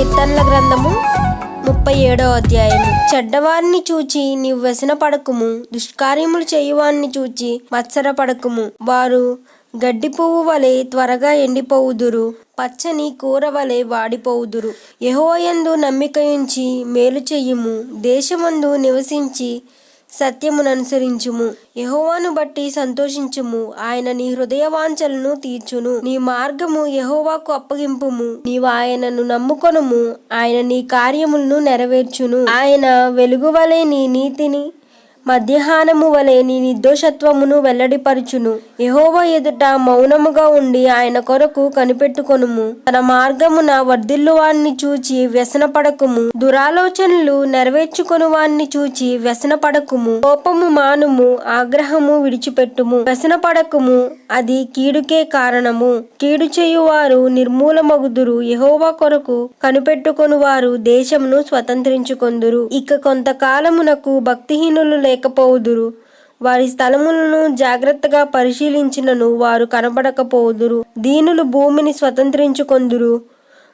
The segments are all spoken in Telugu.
కీర్తనల గ్రంథము ముప్పై ఏడో అధ్యాయము. చెడ్డవారిని చూచి నీవు వ్యసన పడకుము దుష్కార్యములు చేయువారిని చూచి మత్సర పడకుము. వారు గడ్డి పువ్వు వలె త్వరగా ఎండిపోవుదురు పచ్చని కూర వలె వాడిపోవుదురు. యెహోవాయందు నమ్మికయుంచి మేలు చెయ్యము దేశమందు నివసించి సత్యమును అనుసరించుము బట్టి సంతోషించుము. ఆయన నీ హృదయ వాంఛలను తీర్చును. నీ మార్గము యహోవాకు అప్పగింపుము. నీవు ఆయనను నమ్ముకొనుము. ఆయన నీ కార్యములను నెరవేర్చును. ఆయన వెలుగువలే నీ నీతిని మధ్యాహ్నము వలె నీ నిర్దోషత్వమును వెల్లడిపరుచును. యహోవ ఎదుట మౌనముగా ఉండి ఆయన కొరకు కనిపెట్టుకొనుము. తన మార్గమున వర్ధిల్లు వాణ్ణి చూచి వ్యసనపడకుము. దురాలోచనలు నెరవేర్చుకొను వాణ్ణి చూచి వ్యసన పడకుము కోపము మానుము ఆగ్రహము విడిచిపెట్టుము. వ్యసనపడకుము అది కీడుకే కారణము. కీడు చేయువారు నిర్మూలమగుదురు. యహోవ కొరకు కనిపెట్టుకొను వారు దేశమును స్వతంత్రించుకొందురు. ఇక కొంతకాలమునకు భక్తిహీనులు లేకపోవుదురు. వారి స్థలములను జాగ్రత్తగా పరిశీలించినను వారు కనబడకపోవుదురు దీనులు భూమిని స్వతంత్రించుకొందురు.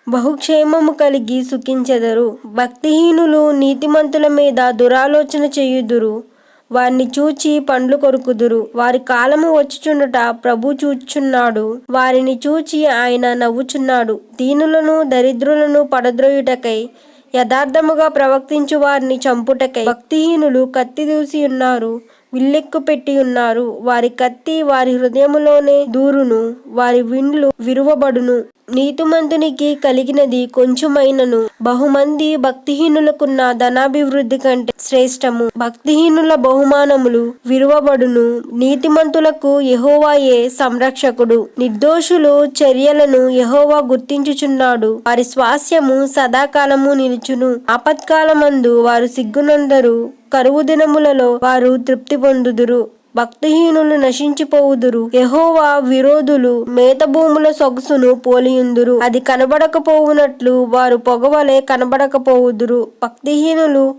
బహుక్షేమము కలిగి సుఖించెదరు. భక్తిహీనులు నీతిమంతుల మీద దురాలోచన చేయుదురు. వారిని చూచి పండ్లు కొరుకుదురు. వారి కాలము వచ్చుచుండుట ప్రభు చూచుచున్నాడు. వారిని చూచి ఆయన నవ్వుచున్నాడు. దీనులను దరిద్రులను పడద్రోయుటకై యథార్థముగా ప్రవర్తించు వారిని చంపుటకై భక్తిహీనులు కత్తి దూసి ఉన్నారు. విల్లెక్కు పెట్టి ఉన్నారు. వారి కత్తి వారి హృదయములోనే దూరును. వారి విండ్లు విరువబడును. నీతిమంతునికి కలిగినది కొంచెమైనను. బహుమంది భక్తిహీనులకున్న ధనాభివృద్ధి కంటే శ్రేష్టము. భక్తిహీనుల బహుమానములు విరువబడును. నీతిమంతులకు యహోవాయే సంరక్షకుడు. నిర్దోషులు చర్యలను యహోవా గుర్తించుచున్నాడు. వారి స్వాస్యము సదాకాలము నిలుచును. ఆపత్కాలమందు వారు సిగ్గునందరూ. కరువు దినములలో వారు తృప్తి పొందుదురు. భక్తిహీనులు నశించిపోవుదురు. ఎహోవా విరోధులు మేత భూముల సొగసును పోలియుందురు. అది కనబడకపోవునట్లు వారు పొగవలే కనబడకపోవుదురు. భక్తిహీనులు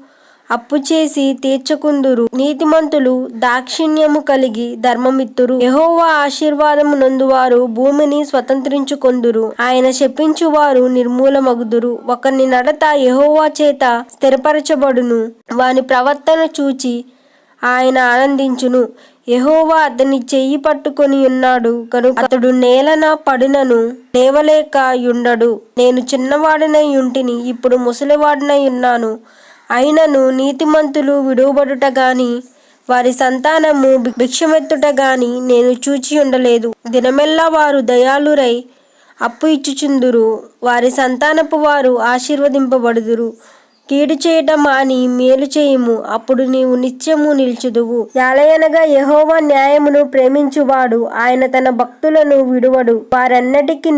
అప్పు చేసి తీర్చుకుందురు. నీతిమంతులు దాక్షిణ్యము కలిగి ధర్మమిత్తురు. ఎహోవా ఆశీర్వాదము నందువారు భూమిని స్వతంత్రించుకొందురు. ఆయన శపించువారు నిర్మూలమగుదురు. ఒకరిని నడత ఎహోవా చేత స్థిరపరచబడును. వాని ప్రవర్తన చూచి ఆయన ఆనందించును. ఎహోవా అతని చెయ్యి పట్టుకొని ఉన్నాడు. కనుక అతడు నేలన పడినను లేవలేక యుండడు. నేను చిన్నవాడినై ఉంటిని ఇప్పుడు ముసలివాడినై ఉన్నాను. అయినను నీతిమంతులు విడువబడుట గాని వారి సంతానము భిక్షమెత్తుట గాని నేను చూచి ఉండలేదు. దినమెల్లా వారు దయాళురై అప్పు ఇచ్చుచుందురు. వారి సంతానపు వారు ఆశీర్వదింపబడుదురు. కీడు చేయటం మాని మేలు చేయుము. అప్పుడు నీవు నిత్యము నిల్చుదువు. యాలయనగా యహోవా న్యాయమును ప్రేమించువాడు. ఆయన తన భక్తులను విడువడు. వారన్నటికీ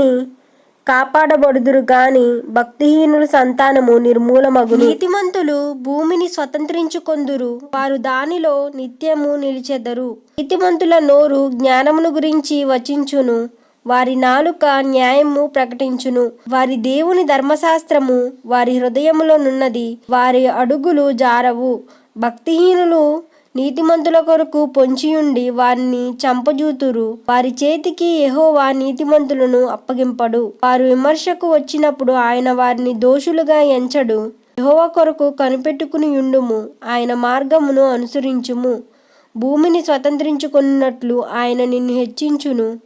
కాపాడబడుదురు గాని భక్తిహీనుల సంతానము నిర్మూలమగు నీతిమంతులు భూమిని స్వతంత్రించుకొందురు. వారు దానిలో నిత్యము నిలిచెదరు. నీతిమంతుల నోరు జ్ఞానమును గురించి వచించును. వారి నాలుక న్యాయము ప్రకటించును. వారి దేవుని ధర్మశాస్త్రము వారి హృదయములోనున్నది వారి అడుగులు జారవు. భక్తిహీనులు నీతిమంతుల కొరకు పొంచియుండి వారిని చంపజూతురు. వారి చేతికి ఎహోవా నీతిమంతులను అప్పగింపడు. వారు విమర్శకు వచ్చినప్పుడు ఆయన వారిని దోషులుగా ఎంచడు. ఎహోవా కొరకు కనిపెట్టుకుని ఉండుము ఆయన మార్గమును అనుసరించుము. భూమిని స్వతంత్రించుకున్నట్లు ఆయన నిన్ను హెచ్చించును.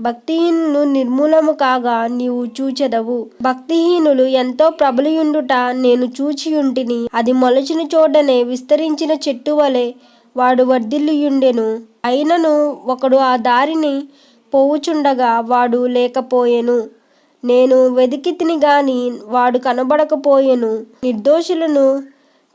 భక్తిహీనులు నిర్మూలము కాగా నీవు చూచెదవు. భక్తిహీనులు ఎంతో ప్రబలియుండుట నేను చూచియుంటిని. అది మొలచిన చోటనే విస్తరించిన చెట్టు వలె వాడు వర్ధిల్లియుండెను. అయినను ఒకడు ఆ దారిని పోవుచుండగా వాడు లేకపోయెను. నేను వెదికితిని గాని వాడు కనబడకపోయెను. నిర్దోషులను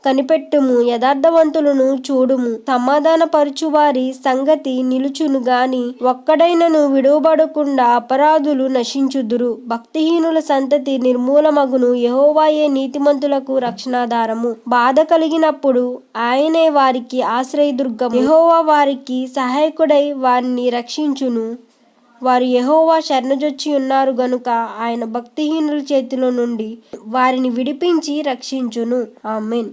కనిపెట్టుము యథార్థవంతులను చూడుము. సమాధానపరచు వారి సంగతి నిలుచును గాని ఒక్కడైనను విడువబడకుండా అపరాధులు నశించుదురు. భక్తిహీనుల సంతతి నిర్మూలమగును. యహోవాయే నీతిమంతులకు రక్షణాధారము. బాధ కలిగినప్పుడు ఆయనే వారికి ఆశ్రయదుర్గం యహోవా వారికి సహాయకుడై వారిని రక్షించును. వారు యహోవా శరణజొచ్చి ఉన్నారు గనుక ఆయన భక్తిహీనుల చేతిలో నుండి వారిని విడిపించి రక్షించును. ఆమెన్.